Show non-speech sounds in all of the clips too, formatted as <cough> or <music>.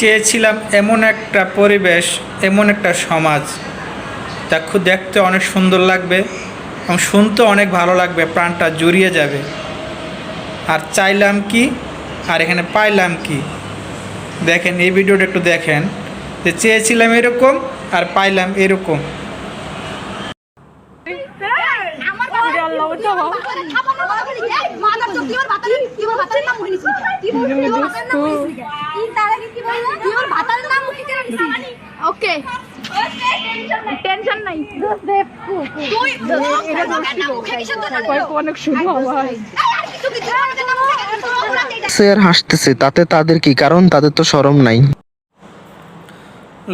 চেয়েছিলাম এমন একটা পরিবেশ, এমন একটা সমাজ। তা খুব দেখতে অনেক সুন্দর লাগবে, এবং শুনতে অনেক ভালো লাগবে, প্রাণটা জুড়িয়ে যাবে। আর চাইলাম কি, আর এখানে পাইলাম কি? দেখেন, এই ভিডিওটা একটু দেখেন। যে চেয়েছিলাম এরকম, আর পাইলাম এরকম। ওকে টেনশন নাই তুই এটা দোষী নাম মুখে কিসের জন্য অনেক শুধু আমার কিছু কিছু আমাদের নাম মুখে কেন নিছিস সে আর হাসতেছে, তাতে তাদের কি? কারণ তাদের তো শরম নাই।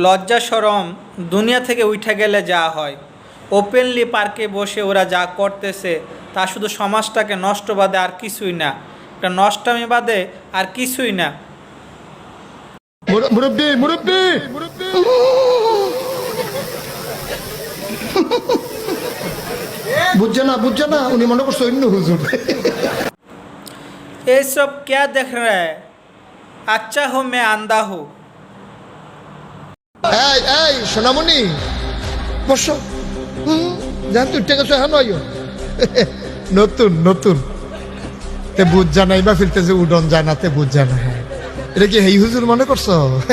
লজ্জা, সরম, দুনিয়া থেকে উঠে গেলে যা হয়। ওপেনলি পার্কে বসে ওরা যা করতেছে তা শুধু সমাজটাকে নষ্ট বাদে আর কিছুই না একটা নষ্টামি বাদে আর কিছুই না মুর- মুরব্বি মুরব্বি বুঝছে না বুঝছে না উনি মনে করছে অন্য হুজুর ये सब क्या देख रहा है अच्छा हो मैं आंधा हूँ এই এই সোনামণি বসো হুম, জান <laughs> নতুন নতুন। তে বুঝ জানাই বা ফিরতেছে উডন জানাতে বুঝ জানা হ্যাঁ। এটা কি হেই হুজুর মনে করছ?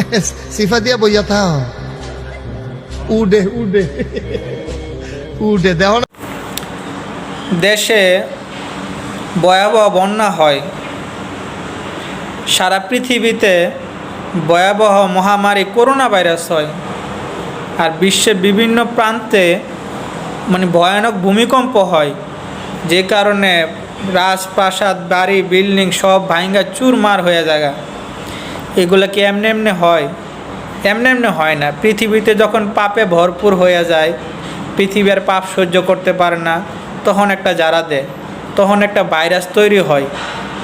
<laughs> সিফা দিয়া বইয়া থা উডে উডে। <laughs> উডে দেহ দেশে ভয়াবহ বন্যা হয়। সারা পৃথিবীতে ভয়াবহ মহামারী করোনা ভাইরাস হয়। আর বিশ্বের বিভিন্ন প্রান্তে মানে ভয়ানক ভূমিকম্প হয়। যে কারণে রাজপ্রাসাদ, বাড়ি, বিল্ডিং সব ভাঙ্গা চুরমার হয়ে যায় এগুলো কি এমনি এমনি হয়? এমনি এমনি হয় না। পৃথিবীতে যখন পাপে ভরপুর হয়ে যায় পৃথিবীর পাপ সহ্য করতে পারে না, তখন একটা জারা দেয়, তখন একটা ভাইরাস তৈরি হয়।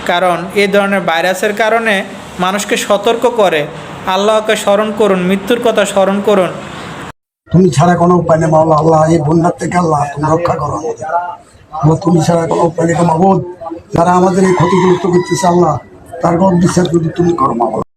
কারণ এই ধরনের ভাইরাসের কারণে মানুষকে সতর্ক করে। আল্লাহকে স্মরণ করুন, মৃত্যুর কথা স্মরণ করুন। তুমি ছাড়া কোনো উপায় নেই, মাওলা আল্লাহ, এই বন্যার থেকে আল্লাহ তুমি রক্ষা করো আমাদের। তুমি ছাড়া কোনো উপায় নেই মাবুদ যারা আমাদের এই ক্ষতিগ্রস্ত করতেছে আল্লাহ, তার কোনো বিশ্বাস যদি তুমি করো, মাওলা।